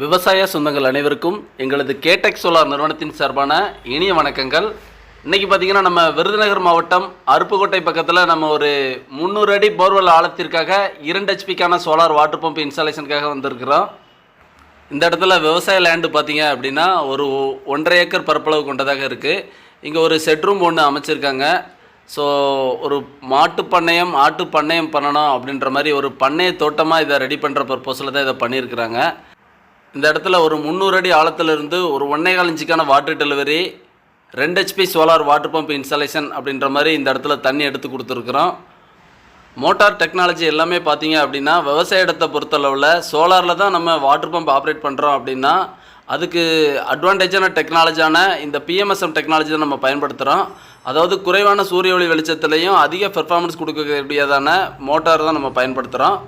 விவசாய சொந்தங்கள் அனைவருக்கும் எங்களது கேடெக் சோலார் நிறுவனத்தின் சார்பான இனிய வணக்கங்கள். இன்றைக்கி பார்த்தீங்கன்னா நம்ம விருதுநகர் மாவட்டம் அருப்புக்கோட்டை பக்கத்தில் நம்ம ஒரு முந்நூறு அடி போர்வெல் ஆழத்திற்காக இரண்டு ஹெச்பிக்கான சோலார் வாட்டர் பம்ப் இன்ஸ்டாலேஷனுக்காக வந்திருக்கிறோம். இந்த இடத்துல விவசாய லேண்டு பார்த்திங்க அப்படின்னா ஒரு ஒன்றரை ஏக்கர் பரப்பளவு கொண்டதாக இருக்குது இங்கே ஒரு செட்ரூம் ஒன்று அமைச்சிருக்காங்க. ஸோ ஒரு மாட்டு பண்ணையம் ஆட்டு பண்ணையம் பண்ணணும் அப்படின்ற மாதிரி ஒரு பண்ணைய தோட்டமாக இதை ரெடி பண்ணுற பர்பஸில் தான் இதை பண்ணியிருக்கிறாங்க. இந்த இடத்துல ஒரு முந்நூறு அடி ஆழத்திலிருந்து ஒரு ஒன்னேகால் இன்ச்சுக்கான வாட்டர் டெலிவரி ரெண்டு HP solar water pump installation அப்படின்ற மாதிரி இந்த இடத்துல தண்ணி எடுத்து கொடுத்துருக்குறோம். மோட்டார் டெக்னாலஜி எல்லாமே பார்த்தீங்க அப்படின்னா விவசாய இடத்தை பொறுத்தளவில் சோலாரில் தான் நம்ம வாட்டர் பம்ப் ஆப்ரேட் பண்ணுறோம் அப்படின்னா அதுக்கு அட்வான்டேஜான டெக்னாலஜியான இந்த பிஎம்எஸ்எம் டெக்னாலஜி தான் நம்ம பயன்படுத்துகிறோம் அதாவது குறைவான சூரிய ஒளி வெளிச்சத்துலேயும் அதிக பெர்ஃபார்மன்ஸ் கொடுக்கக்கூடியதான மோட்டார் தான் நம்ம பயன்படுத்துகிறோம்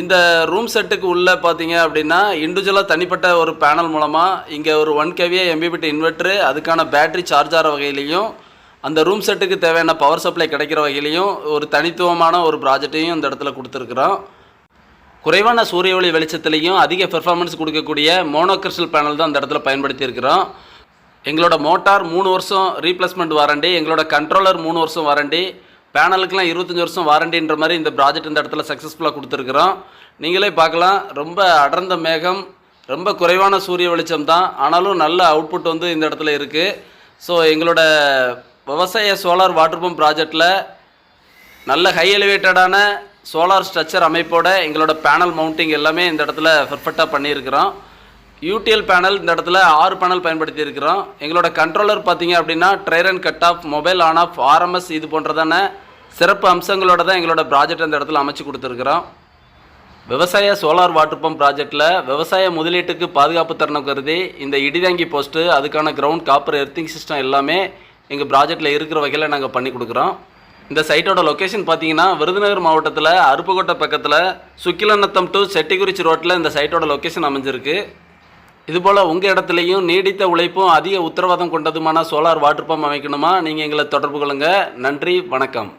இந்த ரூம் செட்டுக்கு உள்ளே பார்த்தீங்க அப்படின்னா இண்டிவிஜுவலாக தனிப்பட்ட ஒரு பேனல் மூலமாக இங்கே ஒரு ஒன் கேவிஏ எம்பிபிடி இன்வெர்ட்ரு அதுக்கான பேட்டரி சார்ஜ் ஆகிற வகையிலையும் அந்த ரூம் செட்டுக்கு தேவையான பவர் சப்ளை கிடைக்கிற வகையிலையும் ஒரு தனித்துவமான ஒரு ப்ராஜெக்டையும் இந்த இடத்துல கொடுத்துருக்குறோம். குறைவான சூரிய ஒளி வெளிச்சத்துலேயும் அதிக பெர்ஃபார்மன்ஸ் கொடுக்கக்கூடிய மோனோகிரிஸ்டல் பேனல் தான் அந்த இடத்துல பயன்படுத்தியிருக்கிறோம். எங்களோட மோட்டார் மூணு வருஷம் ரீப்ளேஸ்மெண்ட் வாரண்டி எங்களோட கண்ட்ரோலர் மூணு வருஷம் வாரண்டி பேனலுக்குலாம் இருபத்தஞ்சி வருஷம் வாரண்டின்ற மாதிரி இந்த ப்ராஜெக்ட் இந்த இடத்துல சக்ஸஸ்ஃபுல்லாக கொடுத்துருக்குறோம். நீங்களே பார்க்கலாம். ரொம்ப அடர்ந்த மேகம் ரொம்ப குறைவான சூரிய வெளிச்சம் தான். ஆனாலும் நல்ல அவுட்புட் வந்து இந்த இடத்துல இருக்குது ஸோ எங்களோட விவசாய சோலார் வாட்டர் பம்ப் ப்ராஜெக்டில் நல்ல ஹை எலிவேட்டடான சோலார் ஸ்ட்ரக்சர் அமைப்போட எங்களோட பேனல் மவுண்டிங் எல்லாமே இந்த இடத்துல பெர்ஃபெக்டாக பண்ணியிருக்கிறோம். யூடிஎல் பேனல் இந்த இடத்துல ஆறு பேனல் பயன்படுத்தி இருக்கிறோம் எங்களோட கண்ட்ரோலர் பார்த்தீங்க அப்படின்னா dry run and cut off mobile on off RMS இது போன்றதான சிறப்பு அம்சங்களோட தான் எங்களோட ப்ராஜெக்ட் இந்த இடத்துல அமைச்சு கொடுத்துருக்குறோம். விவசாய சோலார் வாட்டர் பம்ப் ப்ராஜெக்டில் விவசாய முதலீட்டுக்கு பாதுகாப்பு தருணம் கருதி இந்த இடிதாங்கி போஸ்ட்டு அதுக்கான கிரவுண்ட் காப்பர் எர்த்திங் சிஸ்டம் எல்லாமே எங்கள் ப்ராஜெக்டில் இருக்கிற வகையில் நாங்கள் பண்ணி கொடுக்குறோம். இந்த சைட்டோட லொக்கேஷன் பார்த்தீங்கன்னா விருதுநகர் மாவட்டத்தில் அருப்புக்கோட்டை பக்கத்தில் சுக்கிலநத்தம் டு செட்டிக்குறிச்சி ரோட்டில் இந்த சைட்டோட லொக்கேஷன் அமைஞ்சிருக்கு. இதுபோல் உங்கள் இடத்துலையும் நீடித்த உழைப்பும் அதிக உத்தரவாதம் கொண்டதுமான சோலார் வாட்டர் பம்ப் அமைக்கணுமா? நீங்கள் எங்களை தொடர்பு கொள்ளுங்கள் நன்றி வணக்கம்.